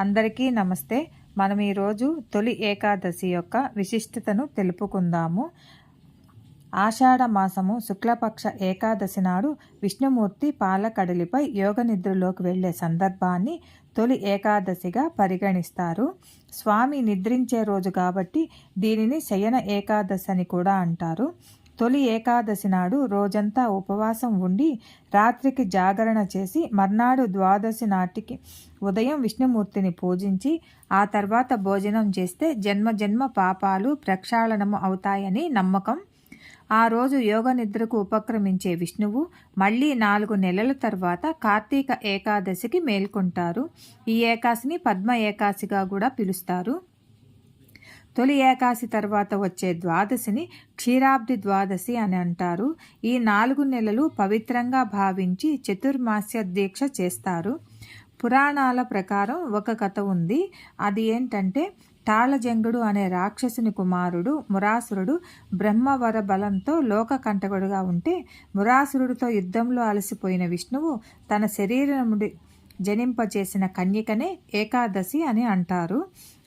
అందరికీ నమస్తే. మనం ఈరోజు తొలి ఏకాదశి యొక్క విశిష్టతను తెలుపుకుందాము. ఆషాఢ మాసము శుక్లపక్ష ఏకాదశి నాడు విష్ణుమూర్తి పాలకడలిపై యోగ నిద్రలోకి వెళ్ళే సందర్భాన్ని తొలి ఏకాదశిగా పరిగణిస్తారు. స్వామి నిద్రించే రోజు కాబట్టి దీనిని శయన ఏకాదశి అని కూడా అంటారు. తొలి ఏకాదశి నాడు రోజంతా ఉపవాసం ఉండి రాత్రికి జాగరణ చేసి మర్నాడు ద్వాదశి నాటికి ఉదయం విష్ణుమూర్తిని పూజించి ఆ తర్వాత భోజనం చేస్తే జన్మ జన్మ పాపాలు ప్రక్షాళనము అవుతాయని నమ్మకం. ఆ రోజు యోగ నిద్రకు ఉపక్రమించే విష్ణువు మళ్ళీ నాలుగు నెలల తర్వాత కార్తీక ఏకాదశికి మేల్కొంటారు. ఈ ఏకాశిని పద్మ ఏకాశిగా కూడా పిలుస్తారు. తొలి ఏకాశి తర్వాత వచ్చే ద్వాదశిని క్షీరాబ్ది ద్వాదశి అని అంటారు. ఈ నాలుగు నెలలు పవిత్రంగా భావించి చతుర్మాస్య దీక్ష చేస్తారు. పురాణాల ప్రకారం ఒక కథ ఉంది. అది ఏంటంటే తాళజంగుడు అనే రాక్షసుని కుమారుడు మురాసురుడు బ్రహ్మవర బలంతో లోక కంటకుడుగా ఉంటే మురాసురుడితో యుద్ధంలో అలసిపోయిన విష్ణువు తన శరీరముడి జనింపచేసిన కన్యకనే ఏకాదశి అని అంటారు.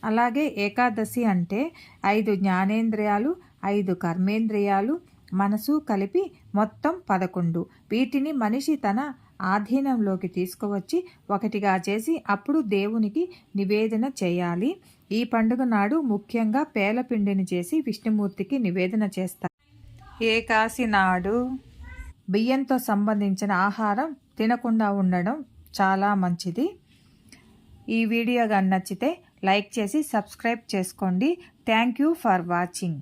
అలాగే ఏకాదశి అంటే ఐదు జ్ఞానేంద్రియాలు ఐదు కర్మేంద్రియాలు మనసు కలిపి మొత్తం పదకొండు. వీటిని మనిషి తన ఆధీనంలోకి తీసుకువచ్చి ఒకటిగా చేసి అప్పుడు దేవునికి నివేదన చేయాలి. ఈ పండుగ నాడు ముఖ్యంగా పేలపిండిని చేసి విష్ణుమూర్తికి నివేదన చేస్తారు. ఏకాశి నాడు బియ్యంతో సంబంధించిన ఆహారం తినకుండా ఉండడం చాలా మంచిది. ఈ వీడియో కానీ నచ్చితే లైక్ చేసి సబ్స్క్రైబ్ చేసుకోండి. Thank you for watching.